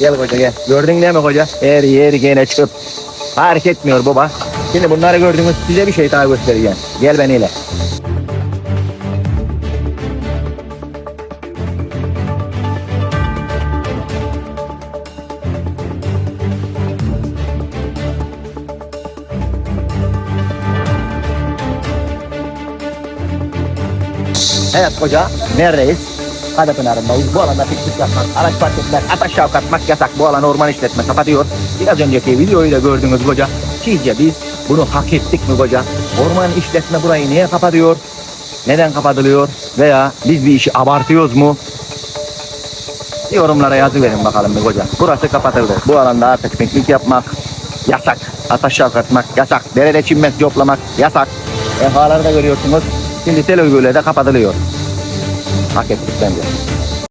Gel koca gel. Gördün değil mi koca? Her yer gene çöp. Fark etmiyor baba. Şimdi bunları gördünüz size bir şey daha göstereceğim. Gel beniyle. Evet koca, neredeyiz? Kadıpınar'ındayız. Bu alanda piknik yapmak, araç park etmek, ateş şavkatmak yasak. Bu alan orman işletme kapatıyor. Biraz önceki videoyu da gördünüz koca. Sizce biz bunu hak ettik mi koca? Orman işletme burayı niye kapatıyor? Neden kapatılıyor? Veya biz bir işi abartıyoruz mu? Yorumlara yazı verin bakalım bir koca. Burası kapatıldı. Bu alanda artık piknik yapmak yasak. Ateş şavkatmak yasak. Derede çimmek, yoplamak yasak. Levhaları da görüyorsunuz. Şimdi tel örgüyle de kapatılıyor. aquecendo.